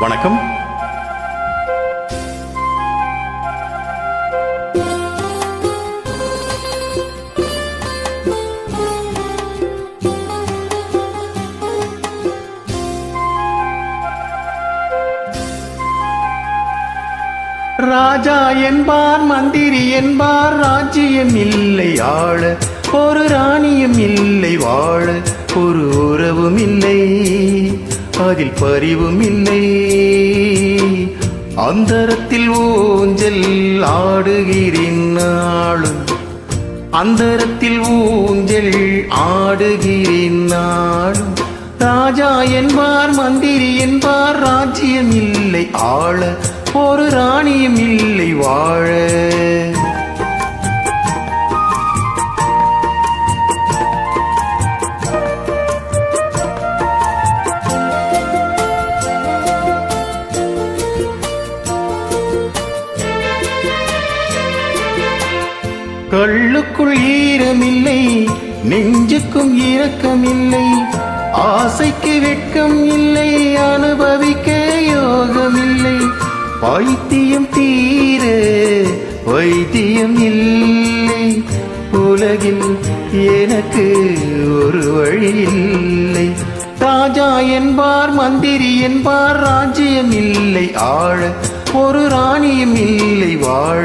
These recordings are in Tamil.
வணக்கம். ராஜா என்பார் மந்திரி என்பார் ராஜ்யம் இல்லை ஆள. ஒரு ராணியும் இல்லை வாழ ஒரு உறவும் இல்லை. அதில் பரிவும் இல்லை அந்தரத்தில் ஊஞ்சல் ஆடுகிறேன் நாளும். அந்தரத்தில் ஊஞ்சல் ஆடுகிறேன் நாளும். ராஜா என்பார் மந்திரி என்பார் ராஜ்யம் இல்லை. ஆள ஒரு ராணியம் இல்லை வாழ கள்ளுக்குள் ஈரமில்லை நெஞ்சுக்கும் இரக்கமில்லை ஆசைக்கு வெட்கம் இல்லை அனுபவிக்க யோகமில்லை. பைத்தியம் தீர வைத்தியம் இல்லை உலகில் எனக்கு ஒரு வழி இல்லை. ராஜா என்பார் மந்திரி என்பார் ராஜ்யம் இல்லை ஆழ ஒரு ராணியும் இல்லை வாழ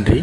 நன்றி